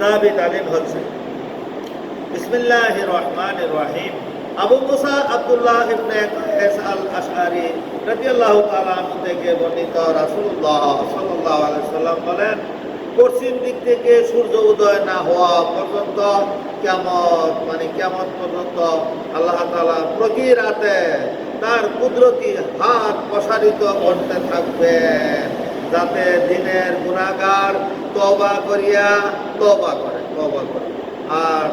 কিতাবে দালিল হচ্ছে। বিসমিল্লাহ রহমান রহিম। আবু মুসা আব্দুল্লাহ ইবনে কায়েস আল আশআরি রাদিয়াল্লাহু তাআলা আনহু থেকে বর্ণিত রাসূলুল্লাহ সাল্লাল্লাহু আলাইহি সাল্লাম বলেন, পশ্চিম দিক থেকে সূর্য উদয় না হওয়া পর্যন্ত কিয়ামত মানে কিয়ামত পর্যন্ত আল্লাহ তাআলা প্রতি রাতে তার কুদরতি হাত প্রসারিত করতে থাকবেন। যাতে দিনের গুণাগার তবা করিয়া তবা করে তবা করে। আর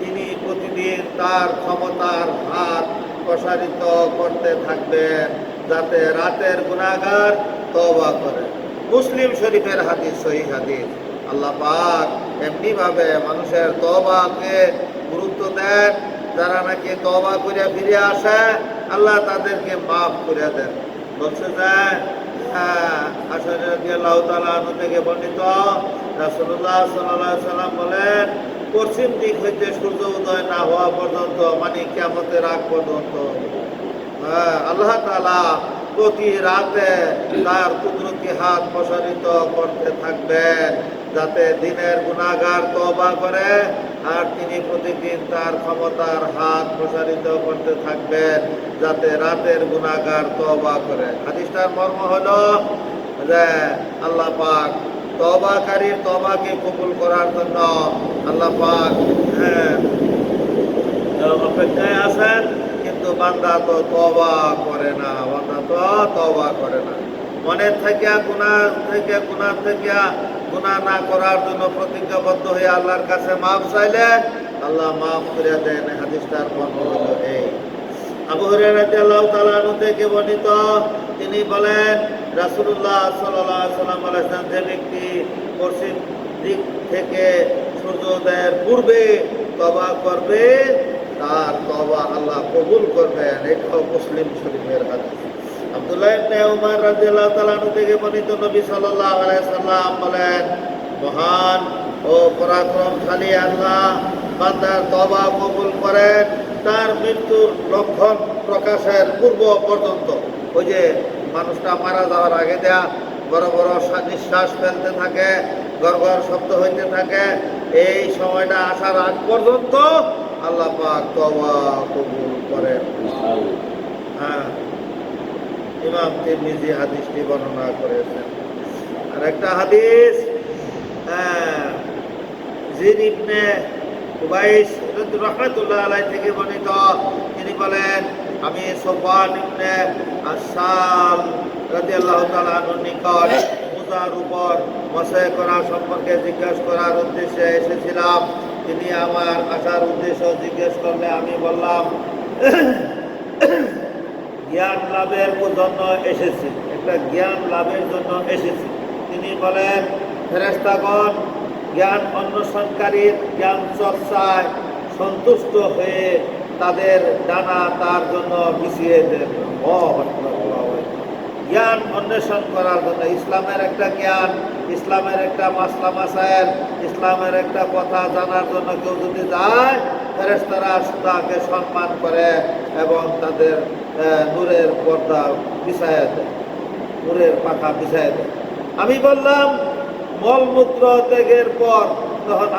তিনি প্রতিদিন তার ক্ষমতার হাত প্রসারিত করতে থাকবেন যাতে রাতের গুণাগার তবা করে। মুসলিম শরীফের হাদিস, সহি হাদিস। আল্লাহ পাক এমনিভাবে মানুষের তবাকে গুরুত্ব দেন। যারা নাকি তবা করে ফিরে আসে, আল্লাহ তাদেরকে মাফ করে দেন। বলছে যে হ্যাঁ থেকে বর্ণিত রাসুল্লাহ সাল্লাহ সাল্লাম বলেন পশ্চিম দিক হইতে সূর্য উদয় না হওয়া পর্যন্ত মানে কেমতের আগ পর্যন্ত। হ্যাঁ, আল্লাহ তালা প্রতি রাতে তার কুদরতি হাত প্রসারিত করতে থাকবেন যাতে দিনের গুণাগার তবা করে আর তিনি প্রতিদিন তার ক্ষমতার হাত প্রসারিত করতে থাকবেন যাতে রাতের গুণাগার তবা করে। হাদিসটার মর্ম হলো যে আল্লাহ পাক তবাকারীর তবাকে কবুল করার জন্য আল্লাহ পাক হ্যাঁ অপেক্ষায় আছেন, কিন্তু বান্দা তো তবা করে না, বান্দা তো তবা করে না। মনের থেকে গুণা থেকে গুণার থেকে গুণা না করার জন্য প্রতিজ্ঞাবদ্ধ হয়ে আল্লাহর কাছে মাফ চাইলে আল্লাহ মাফ করে দেন হাদিসটার বর্ণ হলো এই। আবু হুরায়রা রাদিয়াল্লাহু তাআলা থেকে বর্ণিত, তিনি বলেন, রাসূলুল্লাহ সাল্লাল্লাহু আলাইহি সাল্লাম বলেছেন, যে ব্যক্তি পশ্চিম দিক থেকে সূর্যোদয়ের পূর্বে তবা করবে, তার তবা আল্লাহ কবুল করবেন। এটাও মুসলিম শরীফের হাদিস আব্দুল্লাহ ইবনে উমর রাদিয়াল্লাহু তাআলা আনহু থেকে বর্ণিত নবী সাল্লাল্লাহু সাল্লাম বলেন মহান ও পরাক্রমশালী আল্লাহ বান্দার তবা কবুল করেন তার মৃত্যুর লক্ষণ প্রকাশের পূর্ব পর্যন্ত। ওই যে মানুষটা মারা যাওয়ার আগে দেয়া বড় বড় শ্বাস- নিঃশ্বাস ফেলতে থাকে গড়গড় শব্দ হইতে থাকে এই সময়টা আসার আগ পর্যন্ত আল্লাহ পাক তবা কবুল করেন। হ্যাঁ। ইমাম তিরমিজি হাদিসটি বর্ণনা করেছেন। আর একটা হাদিস জিন ইবনে উবাইস রহমতুল্লাহ আলাই থেকে বর্ণিত, তিনি বলেন, আমি সোফান ইবনে আসাল রাদিয়াল্লাহু তাআলা আনহুর নিকট মুজার উপর মশাই করা সম্পর্কে জিজ্ঞাসা করার উদ্দেশ্যে এসেছিলাম। তিনি আমার আসার উদ্দেশ্য জিজ্ঞেস করলে আমি বললাম জ্ঞান লাভের জন্য এসেছি। একটা জ্ঞান লাভের জন্য এসেছি। তিনি বলেন ফেরেস্তাগণ জ্ঞান অন্বেষণকারীর জ্ঞান চর্চায় সন্তুষ্ট হয়ে তাদের ডানা তার জন্য বিছিয়ে দেন। জ্ঞান অন্বেষণ করার জন্য ইসলামের একটা জ্ঞান ইসলামের একটা মাসলা মাসায়েল ইসলামের একটা কথা জানার জন্য কেউ যদি যায় ফেরেস্তারা তাকে সম্মান করে এবং তাদের নূরের পর্দা বিছায় দেয়, নূরের পাখা বিছায় দেয়। আমি বললাম মলমূত্র ত্যাগের পর তখন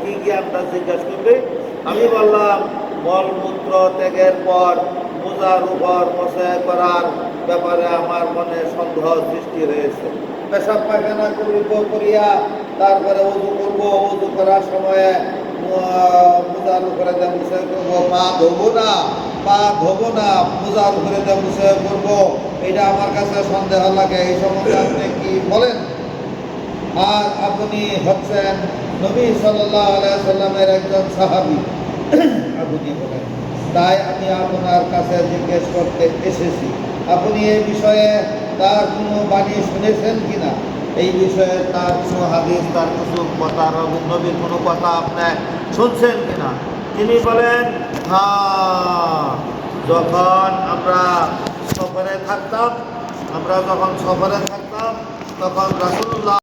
কি জ্ঞানটা জিজ্ঞাসা করবে? আমি বললাম মলমূত্র ত্যাগের পর মোজার উপর মশাই করার ব্যাপারে আমার মনে সন্দেহ সৃষ্টি হয়েছে। পেশাব পায়খানা করিব করিয়া তারপরে উজু করব, উজু করার সময়ে মোজার উপরে দেব মুছে করব, পা ধোবো না, পা ধোবো না মোজার উপরে দেব মুছে করব। এটা আমার কাছে সন্দেহ লাগে, এই সম্বন্ধে আপনি কি বলেন? আর আপনি হচ্ছেন নবী সাল্লাহ সাল্লামের একজন সাহাবি। আপনি বলেন? তাই আমি আপনার কাছে জিজ্ঞেস করতে এসেছি। আপনি এই বিষয়ে তার কোনো বাণী শুনেছেন কিনা? এই বিষয়ে তার কোনো হাদিস, তার কিছু কথা নবীর কোনো কথা আপনি শুনছেন কিনা? তিনি বলেন হ্যাঁ যখন আমরা সফরে থাকতাম, আমরা যখন সফরে থাকতাম, তখন রাসুল্লাহ